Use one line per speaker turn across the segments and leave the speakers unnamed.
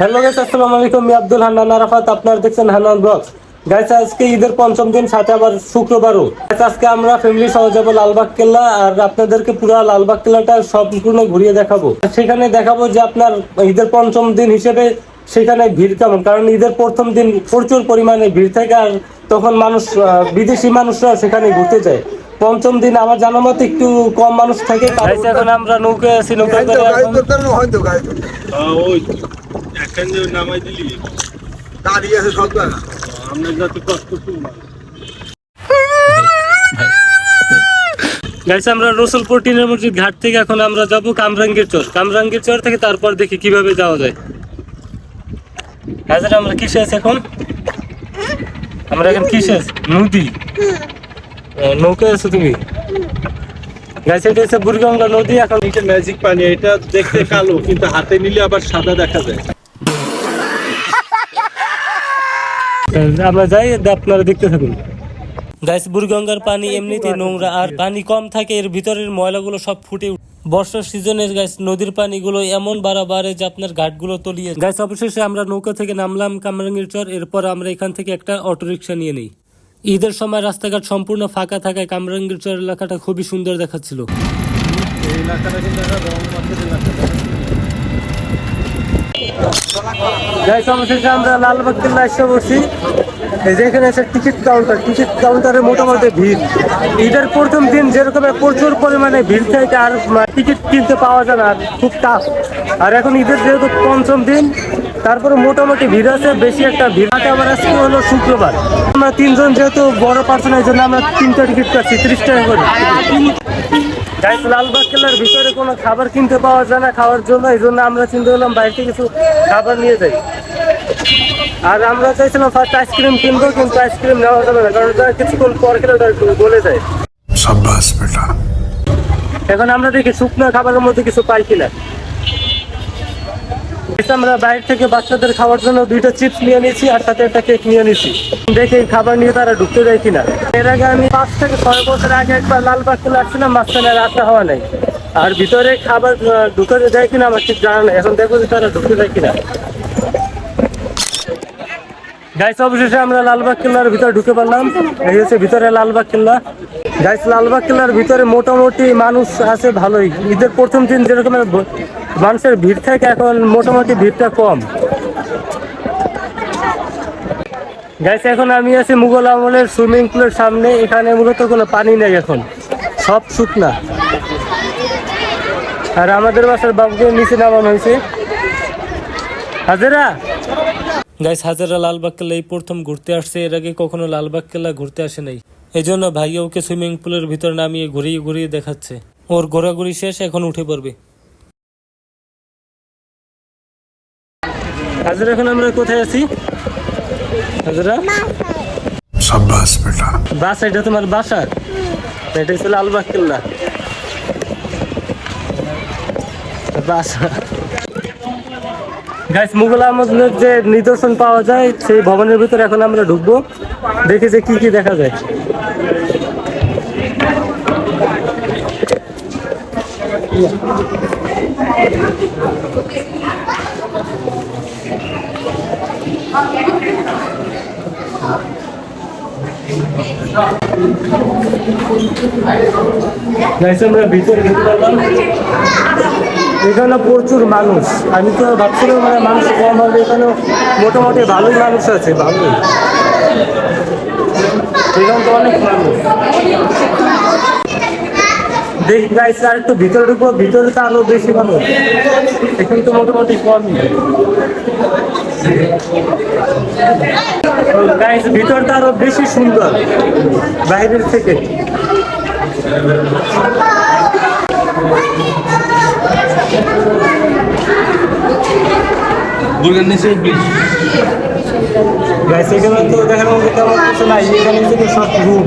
Hello guys আসসালামু আলাইকুম। আমি আব্দুল হান্নান আরাফাত। আপনারা দেখছেন হান্নান ব্লগস। গাইস আজকে ঈদের পঞ্চম দিন, সাথে আবার শুক্রবারও। গাইস আজকে আমরা ফ্যামিলি সহ যাব লালবাগ কেল্লা আর আপনাদেরকে পুরো লালবাগ কেল্লাটা সম্পূর্ণ ঘুরিয়ে দেখাবো। সেখানে দেখাবো যে আপনার ঈদের পঞ্চম দিন হিসেবে সেখানে ভিড় কেমন? কারণ ঈদের প্রথম দিন প্রচুর পরিমাণে ভিড় থাকে আর তখন মানুষ বিদেশি মানুষরা সেখানে ঘুরতে যায়। পঞ্চম দিন আমার জানা মতো একটু কম মানুষ থাকে এখন আমরা আছি নৌকা করে
গাইতো
এখন-
তার হয়তো
ওই একখান যে নামাই দিলি।
দাঁড়িয়ে আছে সব জায়গা
আমরা যাতে কষ্ট
গাইছে আমরা রসুলপুর টিনের মসজিদ ঘাট থেকে এখন আমরা যাব কামরাঙ্গীর চর। কামরাঙ্গীর চর থেকে তারপর দেখি কীভাবে যাওয়া যায়। হাজার আমরা কিসে আছি এখন? আমরা এখন কিসে আছি নদী। নৌকায় আছো তুমি? গাইছে এটা হচ্ছে বুড়িগঙ্গা নদী এখন
এটা ম্যাজিক পানি এটা দেখতে কালো কিন্তু হাতে নিলে আবার সাদা দেখা যায়।
আমরা যাই আপনারা দেখতে থাকুন। গাইস বুড়িগঙ্গার পানি এমনিতে নোংরা আর পানি কম থাকে এর ভিতরের ময়লাগুলো সব ফুটে বর্ষার সিজনে গাইস নদীর পানিগুলো এমন বাড়া বাড়ে যে আপনার ঘাটগুলো তলিয়ে গাইস অবশেষে আমরা নৌকা থেকে নামলাম কামরাঙ্গীর চর এরপর আমরা এখান থেকে একটা অটোরিকশা নিয়ে নিই। ঈদের সময় রাস্তাঘাট সম্পূর্ণ ফাঁকা থাকায় কামরাঙ্গীর চর এলাকাটা খুবই সুন্দর দেখাচ্ছিল। অবশেষে আমরা লালবাগ কেল্লা এসে বসি। এই আছে টিকিট কাউন্টার। টিকিট কাউন্টারে মোটামুটি ভিড়। ঈদের প্রথম দিন যেরকম প্রচুর পরিমাণে ভিড় থাকে আর টিকিট কিনতে পাওয়া যায় না খুব টাফ আর এখন ঈদের যেহেতু পঞ্চম দিন তারপরে মোটামুটি ভিড় আছে বেশি একটা ভিড়। আছে আবার আজকে হলো শুক্রবার। আমরা তিনজন যেহেতু বড় পার্সন এই জন্য আমরা তিনটা টিকিট পাচ্ছি ত্রিশ টাকা করে। লালবাগ কেল্লার ভিতরে কোনো খাবার কিনতে পাওয়া যায় না খাওয়ার জন্য এই জন্য আমরা চিন্তা করলাম বাইরে থেকে কিছু খাবার নিয়ে যাই। আর আমরা চাইছিলাম ফার্স্ট আইসক্রিম কিনবো কিন্তু আইসক্রিম নেওয়া যাবে না কারণ কিছুক্ষণ পর খেলে গলে যায়। এখন আমরা দেখি শুকনো খাবারের মধ্যে কিছু পাই কিনা। আমরা বাইরে থেকে বাচ্চাদের খাওয়ার জন্য দুইটা চিপস নিয়ে নিয়েছি আর সাথে একটা কেক নিয়ে নিয়েছি। দেখি খাবার নিয়ে তারা ঢুকতে দেয় কিনা। এর আগে আমি পাঁচ থেকে ছয় বছর আগে একবার লালবাগ চলে আসছিলাম, মাঝখানে আসা হওয়া নাই। আর ভিতরে খাবার ঢুকতে দেয় কিনা আমার ঠিক জানা নেই। এখন দেখব যে তারা ঢুকতে দেয় কিনা। গাইস অবশেষে আমরা লালবাগ কেল্লার ভিতরে ঢুকে পারলাম এই হচ্ছে ভিতরে লালবাগ কিল্লা। গাইস লালবাগ কেল্লার ভিতরে মোটামুটি মানুষ আছে ভালোই। ঈদের প্রথম দিন যেরকম মানুষের ভিড় থাকে এখন, মোটামুটি ভিড়টা কম। গাইস এখন আমি আছি মুঘল আমলের সুইমিং পুলের সামনে, এখানে মূলত কোনো পানি নেই এখন, সব শুকনা। আর আমাদের বাসার বাবুকে নিচে নামানো হয়েছে। হাজারা? গাইস হাজারা লালবাগ কেল্লা এই প্রথম ঘুরতে আসছে, এর আগে কখনো লালবাগ কেল্লা ঘুরতে আসে নাই। এই জন্য ভাইয়া ওকে সুইমিং পুলের ভিতর নামিয়ে ঘুরিয়ে ঘুরিয়ে দেখাচ্ছে। ওর ঘোরাঘুরি শেষ, এখন উঠে পড়বে। হাজারা এখন আমরা কোথায় আছি? হাজারা?
সাব্বাস বেটা।
বাসা এটা তোমার বাসা? এটা হচ্ছে লালবাগ কেল্লা। বাসা। গাইস মুঘল আহমদের যে নিদর্শন পাওয়া যায় সেই ভবনের ভিতরে এখন আমরা ঢুকবো। দেখি যে কি কি দেখা যায়। গাইস এখানে প্রচুর মানুষ। আমি তো ভাবছিলাম মানে মানুষ কম হবে এখানে মোটামুটি ভালোই মানুষ আছে, ভালোই। এখানে তো অনেক মানুষ। দেখি গাইস আর একটু ভিতরে ঢুকবো ভিতরে তো আরও বেশি মানুষ এখানে তো মোটামুটি কমই। গাইস ভিতরটা আরও বেশি সুন্দর বাইরের থেকে।
বুর্গান নিচে
গাইস এখানে তো দেখার মধ্যে তেমন কিছু নাই এখানে সব রুম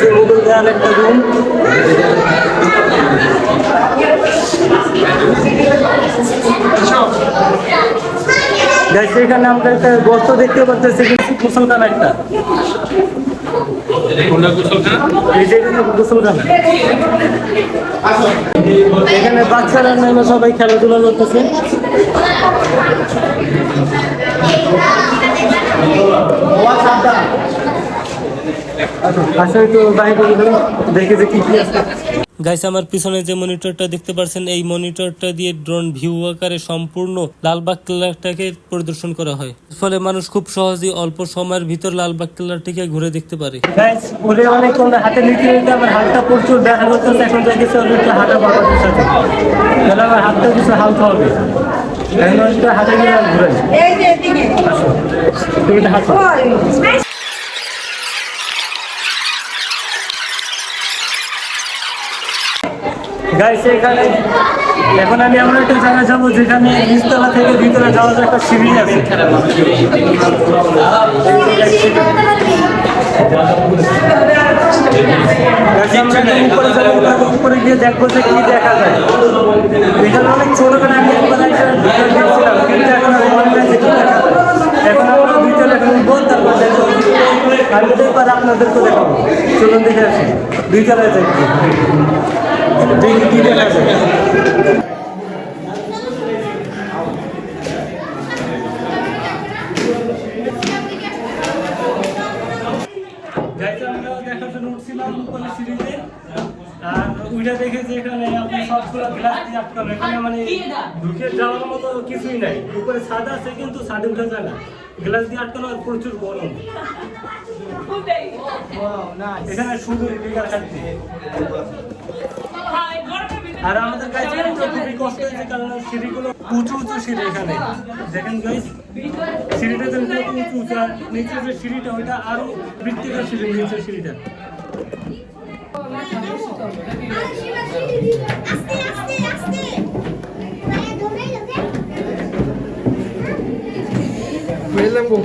যে মোটর দেওয়ার একটা রুম এখানে আমরা একটা গর্ত দেখতে পাচ্ছি একটা
গোসলখানা
এখানে এখানে বাচ্চারা নেমে সবাই খেলাধুলা করতেছে আসলে তো বাইরে দেখে যে কি কি আছে।
গাইস আমার পিছনে যে মনিটরটা দেখতে পাচ্ছেন এই মনিটরটা দিয়ে ড্রোন ভিউ আকারে সম্পূর্ণ লালবাগ কেল্লাটাকে পরিদর্শন করা হয়। ফলে মানুষ খুব সহজেই অল্প সময়ের ভিতর লালবাগ কেল্লাটিকে ঘুরে দেখতে পারে।
গাইস অনেকক্ষণ হাতে নিতে নিতে আমার হাতটা প্রচুর দেখা করতেছে এখন দেখেছি একটু হাঁটা বাবাদের সাথে তাহলে আমার হাতটা কিছু হালকা হবে। হাতে গিয়ে ঘুরে
এই যে এদিকে।
তুমি একটু গাইস এখানে এখন আমি এমন একটা জায়গায় যাব যেখানে নিচতলা থেকে ভিতরে যাওয়ার একটা সিঁড়ি আছে। উপরে যাব, গিয়ে দেখা যায়। অনেক এখন আমরা তারপর আমি আপনাদেরকে দেখাবো। চলুন দেখে আসি। ভিতরে দেখব দেখার জন্য উঠছিলাম উপরে সিঁড়িতে। আর ওইটা দেখে যে এখানে আপনি সবগুলো গ্লাস দিয়ে আটকানো এখানে মানে ঢুকে যাওয়ার মতো কিছুই নাই। উপরে ছাদ আছে কিন্তু ছাদে উঠে যায় না। গ্লাস দিয়ে আটকানো আর প্রচুর গরম। এখানে শুধু খাচ্ছি আর আমাদের কাছে খুবই কষ্ট হয়েছে কারণ সিঁড়িগুলো উঁচু উঁচু সিঁড়ি এখানে। দেখেন গাইস সিঁড়িটা তো উঁচু উঁচু আর নিচে যে সিঁড়িটা ওইটা আরও বৃত্তিকার সিঁড়ি নিচের সিঁড়িটা।
লোকে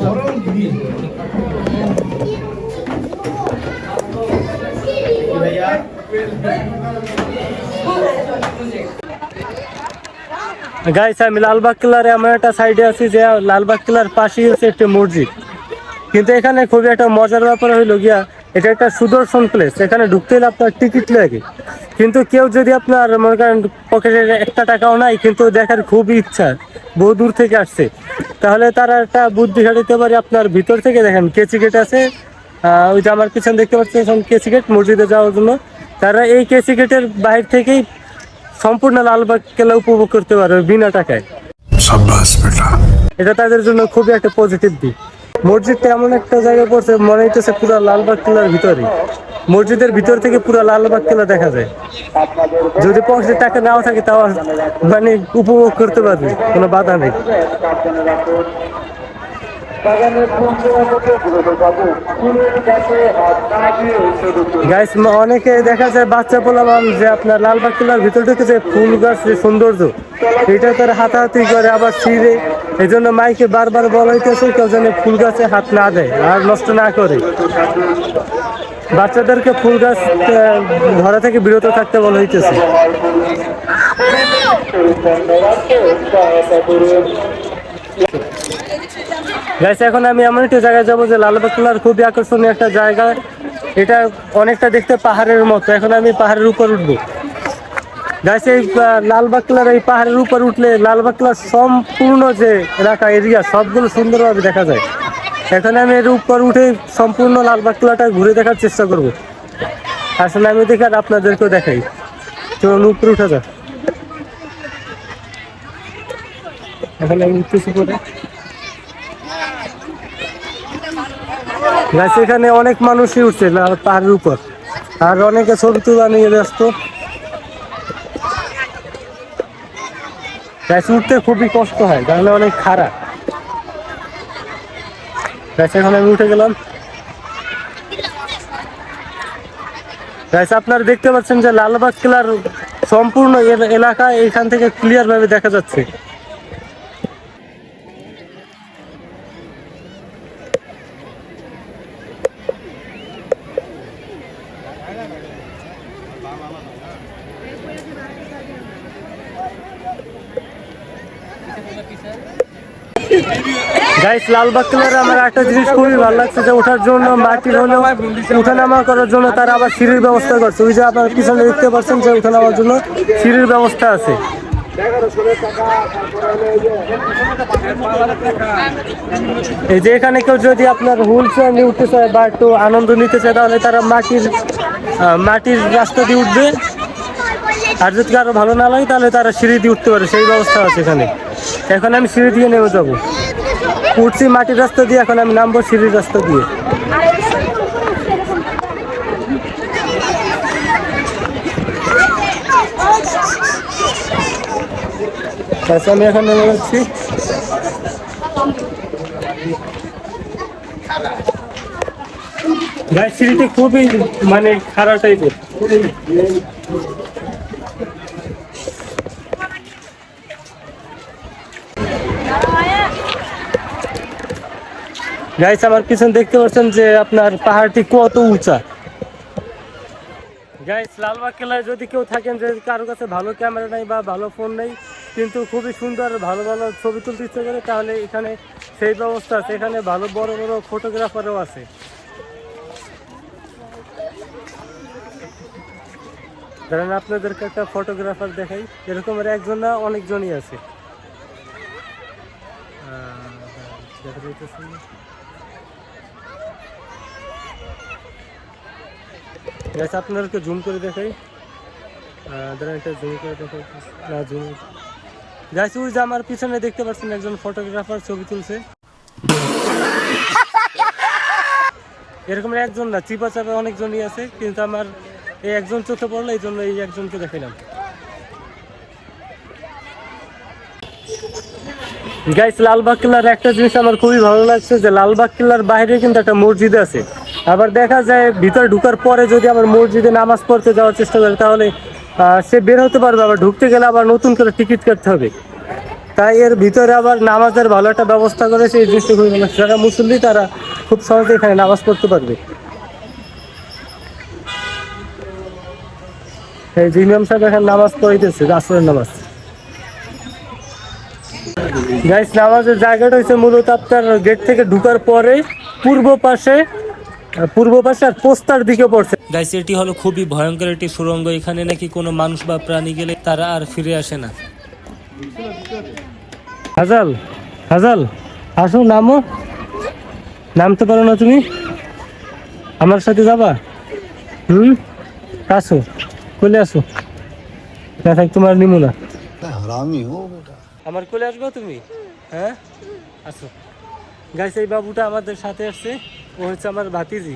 গাইস আমি লালবাগ কিলার এমন একটা সাইডে আছি যে লালবাগ কিলার পাশেই হচ্ছে একটি মসজিদ। কিন্তু এখানে খুবই একটা মজার ব্যাপার হইল গিয়া, এটা একটা সুদর্শন প্লেস এখানে ঢুকতে হলে আপনার টিকিট লাগে। কিন্তু কেউ যদি আপনার মনে করেন পকেটে একটা টাকাও নাই, কিন্তু দেখার খুবই ইচ্ছা, বহু দূর থেকে আসছে। তাহলে তারা একটা বুদ্ধি খাটাতে পারে আপনার ভিতর থেকে। দেখেন, কেচি গেট আছে ওই যে আমার পিছনে দেখতে পাচ্ছেন, এখন কেসি গেট মসজিদে যাওয়ার জন্য। তারা এই কেসি গেটের বাইরে থেকেই সম্পূর্ণ লালবাগ কেলা উপভোগ করতে পারবে বিনা টাকায়। এটা তাদের জন্য খুবই একটা পজিটিভ দিক। মসজিদটা এমন একটা জায়গা পড়ছে মনে হইতেছে পুরো লালবাগ কেলার ভিতরে মসজিদের ভিতর থেকে পুরো লালবাগ কেলা দেখা যায়। যদি পকেটে টাকা নাও থাকে তাও মানে উপভোগ করতে পারবে কোনো বাধা নেই। গাইস অনেকে দেখা যায় বাচ্চা পোলাবান যে আপনার লালবাগ কেলার ভিতর থেকে যে ফুল গাছ যে সৌন্দর্য এটা তারা হাতাহাতি করে আবার ছিঁড়ে এই জন্য মাইকে বারবার বলা হইতেছে কেউ যেন ফুল গাছে হাত না দেয় আর নষ্ট না করে। বাচ্চাদেরকে ফুল গাছ ধরা থেকে বিরত থাকতে বলা হইতেছে। গাইস এখন আমি এমন একটা জায়গায় যাব যে লালবাগ কেলার খুবই আকর্ষণীয় একটা জায়গা। এটা অনেকটা দেখতে পাহাড়ের মতো। এখন আমি পাহাড়ের উপর উঠবো। গাইস এই আহ, লালবাগ কেলার এই পাহাড়ের উপর উঠলে লালবাগ কেলার সম্পূর্ণ যে এলাকা এরিয়া সবগুলো সুন্দরভাবে দেখা যায়। এখন আমি এর উপর উঠে সম্পূর্ণ লালবাগ কেলাটা ঘুরে দেখার চেষ্টা করব। আসলে আমি দেখি আর আপনাদেরকেও দেখাই। চলুন উপরে উঠা যাক। এখন আমি উঠতেছি পরে। গাছ এখানে অনেক মানুষই উঠছে পাহাড়ের উপর। আর অনেকে ছবি তোলা নিয়ে ব্যস্ত। গাছ উঠতে খুবই কষ্ট হয়, তাহলে অনেক খারাপ। গাছ এখন আমি উঠে গেলাম। গাছ আপনারা দেখতে পাচ্ছেন যে লালবাগ কেলার সম্পূর্ণ এল- এলাকা এখান থেকে ক্লিয়ার ভাবে দেখা যাচ্ছে। গাইস লালবাগ কিলার আমার একটা জিনিস খুবই ভালো লাগছে যে ওঠার জন্য মাটির হলেও উঠানামা করার জন্য তারা আবার সিঁড়ির ব্যবস্থা করছে। ওই যে আপনার পিছনে দেখতে পাচ্ছেন যে উঠানামার জন্য সিঁড়ির ব্যবস্থা আছে। এই যে এখানে কেউ যদি আপনার হুল নিয়ে উঠতে চায় বা একটু আনন্দ নিতে চায়, তাহলে তারা মাটির মাটির রাস্তা দিয়ে উঠবে। আর যদি কারও ভালো না লাগে, তাহলে তারা সিঁড়ি দিয়ে উঠতে পারে। সেই ব্যবস্থা আছে এখানে। এখন আমি সিঁড়ি দিয়ে নেমে যাব। উঠছি মাটির রাস্তা দিয়ে, এখন আমি নামবো সিঁড়ির রাস্তা দিয়ে। আচ্ছা আমি এখন নেমে যাচ্ছি গাই সিঁড়িটি খুবই মানে খারাপ টাইপের গাইস আমার পিছন দেখতে পাচ্ছেন যে আপনার পাহাড়টি কত উঁচা। গাইস লালবাগ কেলায় যদি কেউ থাকেন যে কারও কাছে ভালো ক্যামেরা নেই বা ভালো ফোন নেই কিন্তু খুবই সুন্দর, ভালো ভালো ছবি তুলতে ইচ্ছে করে। তাহলে এখানে সেই ব্যবস্থা আছে। এখানে ভালো, বড় বড় ফটোগ্রাফারও আছে। ধরেন আপনাদেরকে একটা ফটোগ্রাফার দেখাই। এরকম একজন না, অনেকজনই আছে। আপনাদেরকে জুম করে দেখাই। ধরেন একটা জুম করে দেখাই না জুম গাছ ওই আমার পিছনে দেখতে পাচ্ছেন একজন ফটোগ্রাফার ছবি তুলছে। এরকম একজন না চিপা চাপা অনেকজনই আছে, কিন্তু আমার এই একজন চোখে পড়ল, এই জন্য এই একজনকে দেখাইলাম। গাইস লালবাগ কিল্লার একটা জিনিস আমার খুবই ভালো লাগছে যে লালবাগ কিল্লার বাইরে কিন্তু একটা মসজিদ আছে। আবার দেখা যায়, ভিতরে ঢুকার পরে যদি আমার মসজিদে নামাজ পড়তে যাওয়ার চেষ্টা করে, তাহলে সে বের হতে পারবে, আবার ঢুকতে গেলে আবার নতুন করে টিকিট কাটতে হবে। তাই এর ভিতরে আবার নামাজের ভালো একটা ব্যবস্থা করেছে এই ভালো যারা মুসল্লি, তারা খুব সহজে এখানে নামাজ পড়তে পারবে। যে সাহেব এখানে নামাজ পড়াইতেছে, আসরের নামাজ। গাইস নামাজের জায়গাটা হচ্ছে মূলত আপনার গেট থেকে ঢুকার পরে পূর্ব পাশে পূর্ব পাশে আর পোস্তার দিকে পড়ছে।
গাইস এটি হলো খুবই ভয়ঙ্কর একটি সুরঙ্গ এখানে নাকি কোনো মানুষ বা প্রাণী গেলে তারা আর ফিরে আসে না।
হাজাল হাজাল আসো নামো। নামতে পারো না তুমি? আমার সাথে যাবা? হুম? আসো কোলে আসো। না থাক তোমার নিমু না। আমার কোলে আসব তুমি? হ্যাঁ? আসো। গাইস এই বাবুটা আমাদের সাথে আসছে। ও হচ্ছে আমার ভাতিজি।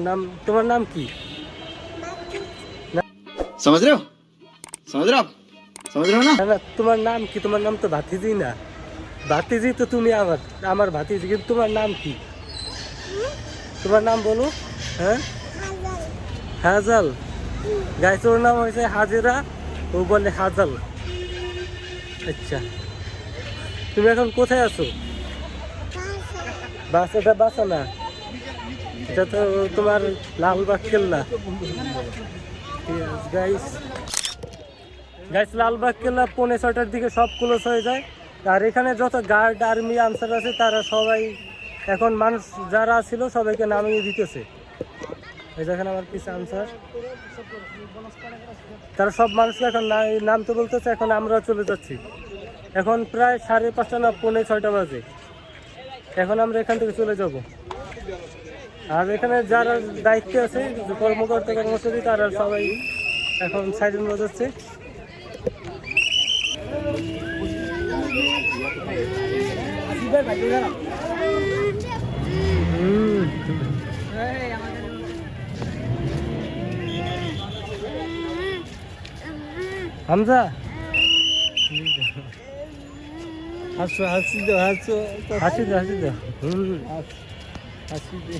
নাম তোমার নাম কি
समझ रहे हो समझ रहे हो आप समझ रहे हो ना
না, না তোমার নাম কি তোমার নাম তো ভাতিজি না ভাতিজি তো তুমি আমার আমার ভাতিজি কিন্তু তোমার নাম কি তোমার নাম বলো হ্যাঁ হাজাল গাইস ওর নাম হয়েছে হাজেরা ও বলে হাজাল আচ্ছা তুমি এখন কোথায় আছো বাস এটা বাসা না এটা তো তোমার লালবাগ কেল্লা গাইস গাইস লালবাগ কেল্লা পৌনে ছয়টার দিকে সব ক্লোজ হয়ে যায়। আর এখানে যত গার্ড আর্মি আনসার আছে, তারা সবাই এখন মানুষ যারা ছিল সবাইকে নামিয়ে দিতেছে। এই দেখেন আমার পিছে আনসার তারা সব মানুষকে এখন নামতে বলতেছে, এখন আমরা চলে যাচ্ছি। এখন প্রায় সাড়ে পাঁচটা না, পৌনে ছয়টা বাজে। এখন আমরা এখান থেকে চলে যাব। আর এখানে যারা দায়িত্বে আছে কর্মকর্তা কর্মচারী তারা সবাই এখন যাচ্ছে। হুম। হামজা? হাসো হাসি দাও হাসো। হাসি দাও হাসি দাও। হাসি দে।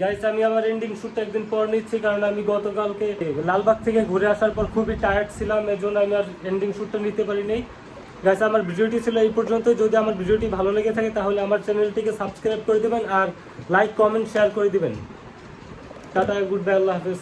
গাইস আমি আমার এন্ডিং শুটটা একদিন পর নিচ্ছি কারণ আমি গতকালকে লালবাগ থেকে ঘুরে আসার পর খুবই টায়ার্ড ছিলাম এর জন্য আমি আর এন্ডিং শুটটা নিতে পারিনি। গাইস আমার ভিডিওটি ছিল এই পর্যন্ত যদি আমার ভিডিওটি ভালো লেগে থাকে, তাহলে আমার চ্যানেলটিকে সাবস্ক্রাইব করে দেবেন আর লাইক কমেন্ট শেয়ার করে দিবেন। টাটা গুড বাই আল্লাহ হাফেজ।